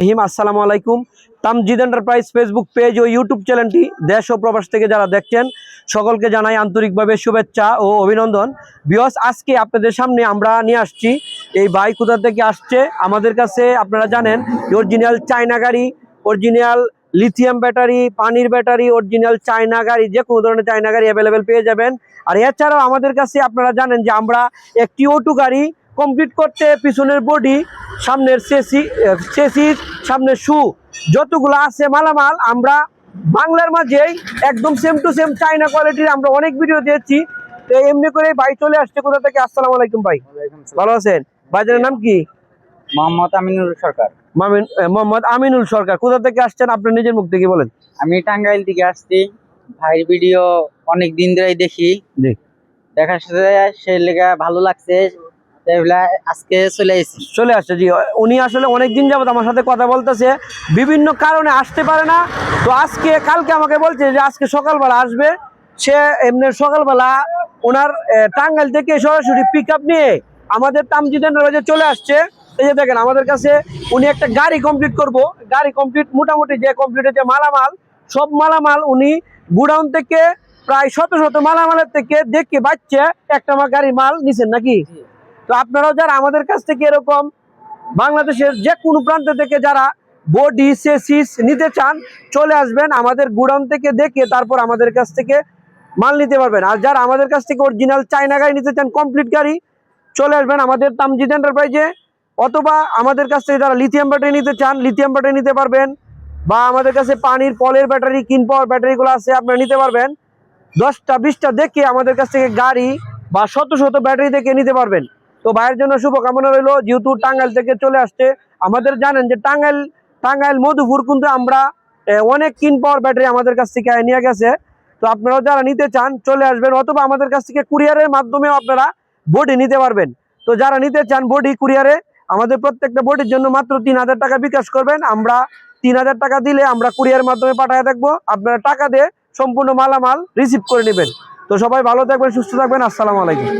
রহিম, আসসালামু আলাইকুম। Tamjid enterprise Facebook page ও ইউটিউব চ্যানেলটি দেশ ও প্রবাস থেকে যারা দেখছেন, সকলকে জানাই আন্তরিকভাবে শুভেচ্ছা ও অভিনন্দন। বিয়স আজকে আপনাদের সামনে আমরা নিয়ে আসছি, এই বাইক কোথা থেকে আসছে? আমাদের কাছে আপনারা জানেন অরিজিনাল চায়না গাড়ি অরিজিনাল লিথিয়াম ব্যাটারি পানির ব্যাটারি অরিজিনাল চায়না গাড়ি যে কোনো ধরনের চায়না গাড়ি অ্যাভেলেবেল পেয়ে যাবেন। আর এছাড়াও আমাদের কাছে আপনারা জানেন যে আমরা একটি অটো গাড়ি কমপ্লিট করতে পিছনের বডি সামনের সেসি সেসিস সামনের শু যতগুলো আছে মালামাল আমরা বাংলার মাঝেই একদম সেম টু সেম চাইনা কোয়ালিটির আমরা অনেক ভিডিও দিয়েছি। তো এমনি করে ভাই চলে আসছে কোথা থেকে? আসসালাম আলাইকুম ভাই। ভালো আছেন? ভাইজানের নাম কি? মোহাম্মদ আমিনুল সরকার। মোহাম্মদ আমিনুল সরকার। কোথা থেকে আসছেন? আপনার নিজের মুখ থেকে বলেন। আমি টাঙ্গাইল থেকে আসছি। ভাইয়ের ভিডিও অনেক দিন ধরেই দেখি। দেখার সাথে সে লেগে ভালো লাগছে। আজকে চলে এসেছি। চলে আসছে, জি। উনি আসলে অনেক দিন যাবত আমার সাথে কথা বলতেছে, বিভিন্ন কারণে আসতে পারে না। তো আজকে, কালকে আমাকে বলছে যে আজকে সকালবেলা আসবে। সে এমনি সকালবেলা ওনার টাঙ্গাইল থেকে সরাসরি পিক নিয়ে আমাদের তামজিদের রোজে চলে আসছে। এই যে দেখেন, আমাদের কাছে উনি একটা গাড়ি কমপ্লিট করব। গাড়ি কমপ্লিট মোটামুটি যে কমপ্লিট হয়েছে মালামাল, সব মালামাল উনি গুডাউন থেকে প্রায় শত শত মালামালের থেকে দেখে বাচ্চা একটা আমার গাড়ি মাল নিছেন নাকি? তো আপনারাও যারা আমাদের কাছ থেকে এরকম বাংলাদেশের যে কোনো প্রান্ত থেকে যারা বডি সেসিস নিতে চান, চলে আসবেন আমাদের গুডাউন থেকে দেখে তারপর আমাদের কাছ থেকে মাল নিতে পারবেন। আর যারা আমাদের কাছ থেকে অরিজিনাল চায়না গাড়ি নিতে চান কমপ্লিট গাড়ি, চলে আসবেন আমাদের তামজিদ এন্টারপ্রাইজে অথবা আমাদের কাছ থেকে যারা লিথিয়াম ব্যাটারি নিতে চান লিথিয়াম ব্যাটারি নিতে পারবেন। বা আমাদের কাছে পানির পলের ব্যাটারি কিন পাওয়ার ব্যাটারিগুলো আছে, আপনারা নিতে পারবেন। দশটা, বিশটা দেখে আমাদের কাছ থেকে গাড়ি বা শত শত ব্যাটারি দেখে নিতে পারবেন। তো ভাইয়ের জন্য শুভকামনা রইল। যেহেতু টাঙ্গাইল থেকে চলে আসছে, আমাদের জানেন যে টাঙ্গাইল টাঙ্গাইল, মধুপুর কিন্তু আমরা অনেক কিন পাওয়ার ব্যাটারি আমাদের কাছ থেকে নিয়ে গেছে। তো আপনারাও যারা নিতে চান, চলে আসবেন, অথবা আমাদের কাছ থেকে কুরিয়ারের মাধ্যমেও আপনারা বডি নিতে পারবেন। তো যারা নিতে চান বডি কুরিয়ারে, আমাদের প্রত্যেকটা বডির জন্য মাত্র তিন হাজার টাকা বিকাশ করবেন। আমরা তিন হাজার টাকা দিলে আমরা কুরিয়ার মাধ্যমে পাঠিয়ে থাকব আপনারা টাকা দিয়ে সম্পূর্ণ মালামাল রিসিভ করে নেবেন। তো সবাই ভালো থাকবেন, সুস্থ থাকবেন। আসসালামু আলাইকুম।